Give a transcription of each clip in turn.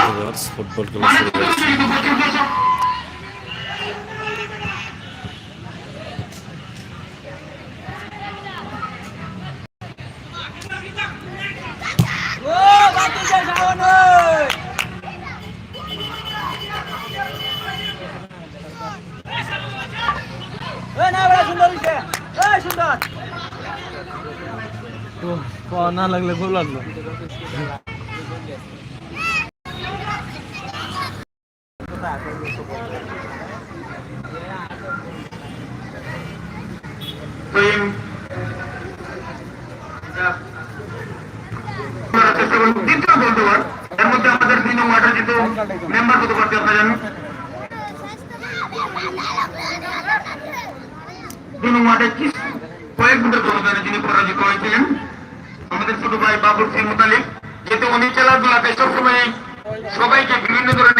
Viewers football খেলা শুরু সুন্দর না লাগলে খুব লাগল প্রেম আপনারা চেষ্টা করুন দ্বিতীয় গোল দেওয়ার এর মধ্যে আমাদের ওয়ার্ডের কিন্তু মেম্বার আপনারা জানেন কয়েক যিনি পরাজিত হয়েছিলেন আমাদের ছোট ভাই বাবুর সিং মুতালিক যেহেতু উনি খেলাধুলাতে সবসময় সবাইকে বিভিন্ন ধরনের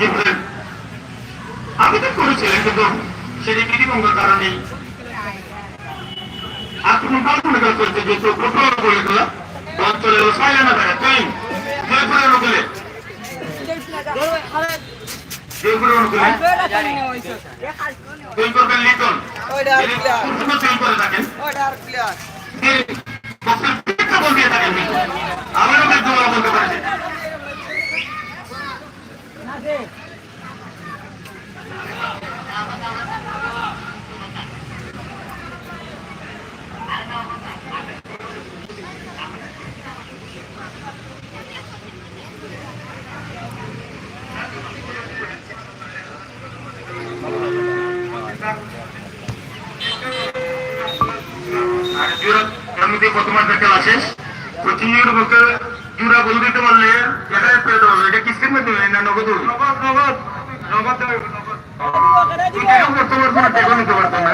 জয়পুরের আবেদন করেছিলেন কিন্তু সেটি বিধিভঙ্গের কারণে আক্রমণ পাল্টা করছে যেহেতু থাকে জয়পুরের অনুকূলে। জয়পুরের অনুকূলে? বেটা জানি তৈরি করবেন লিটন তৈরি করে থাকেন। Jurut, kami di kota terkelas es, kucingnya rupanya. জোড়া গোল দিতে পারলে এটা পেয়ে দেওয়া হবে। এটা কিস্তির মাধ্যমে না নগদ? নগদ নগদ নগদ তোমার কোনো টেকো নিতে পারতো না।